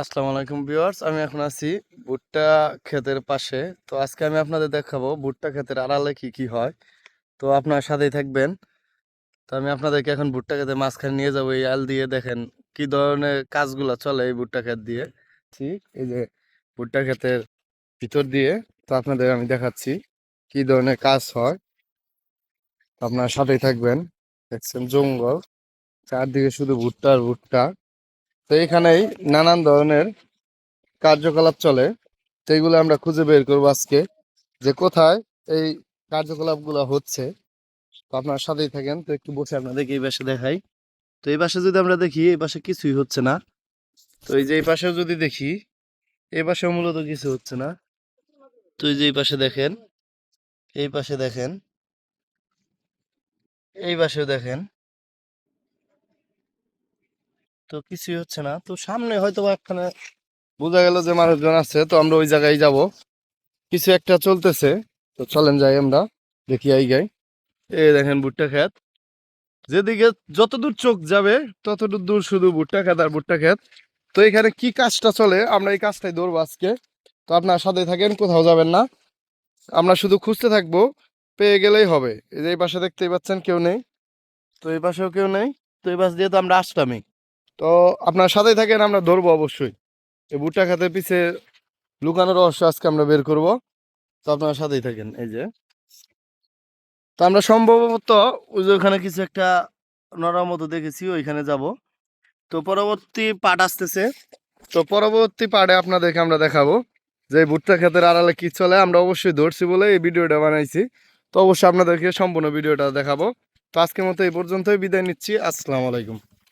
আসসালামু আলাইকুম ভিউয়ার্স, আমি এখন আছি ভুট্টা ক্ষেতের পাশে। তো আজকে আমি আপনাদের দেখাবো ভুট্টা ক্ষেতের আড়ালে কি কি হয়। তো আপনার সাথেই থাকবেন। তো আমি আপনাদেরকে এখন ভুট্টা ক্ষেতের মাঝখানে নিয়ে যাব, এই আল দিয়ে দেখেন কি ধরনের কাজগুলো চলে এই ভুট্টা ক্ষেত দিয়ে। ঠিক এই যে ভুট্টা ক্ষেতের ভিতর দিয়ে, তো আপনাদের আমি দেখাচ্ছি কি ধরনের কাজ হয়। আপনার সাথেই থাকবেন, দেখছেন জঙ্গল, চারদিকে শুধু ভুট্টা আর ভুট্টা। তো এখানেই নানান ধরনের কার্যকলাপ চলে। তো এইগুলো আমরা খুঁজে বের করব আজকে যে কোথায় এই কার্যকলাপগুলো হচ্ছে। তো আপনার সাথেই থাকেন, তো একটু বসে আপনাদেরকে এই পাশে দেখাই। তো এই পাশে যদি আমরা দেখি, এই পাশে কিছুই হচ্ছে না। তো এই যে এই পাশেও যদি দেখি, এই পাশেও মূলত কিছু হচ্ছে না। তো এই যে এই পাশে দেখেন, এই পাশে দেখেন, এই পাশেও দেখেন। তো কিছুই হচ্ছে না। তো সামনে হয়তো একখানে বোঝা গেল যে মানুষজন আছে, তো আমরা ওই জায়গায় যাব। কিছু একটা চলতেছে, তো চলেন যাই আমরা, দেখি এই গাই। এই দেখেন ভুট্টা ক্ষেত। যেদিকে যতদূর চোখ যাবে, ততদূর দূর শুধু ভুট্টা ক্ষেত আর ভুট্টা ক্ষেত। তো এখানে কি কাজটা চলে, আমরা এই কাজটাই ধরবো আজকে। তো আপনার সাথে থাকেন, কোথাও যাবেন না। আমরা শুধু খুঁজতে থাকব, পেয়ে গেলেই হবে। এই যে এই পাশে দেখতেই পাচ্ছেন কেউ নেই। তো এই পাশেও কেউ নেই। তো এই পাশ দিয়ে তো আমরা আসলামই। তো আপনার সাথেই থাকেন, আমরা ধরবো অবশ্যই। এই ভুট্টা খাতের পিছে লুকানো রহস্য আজকে আমরা বের করব। তো আপনার সাথেই থাকেন, এই যে। তো আমরা সম্ভবত ওই যে ওখানে কিছু একটা নড়ার মতো দেখেছি, ওইখানে যাব। তো পরবর্তী পাট আসতেছে। তো পরবর্তী পাড়ে আপনাদেরকে আমরা দেখাবো যে ভুট্টা ক্ষেতের আড়ালে কি চলে, আমরা অবশ্যই ধরছি বলে এই ভিডিওটা বানাইছি। তো অবশ্যই আপনাদেরকে সম্পূর্ণ ভিডিওটা দেখাবো। তো আজকের মতো এই পর্যন্তই, বিদায় নিচ্ছি। আসসালামু আলাইকুম।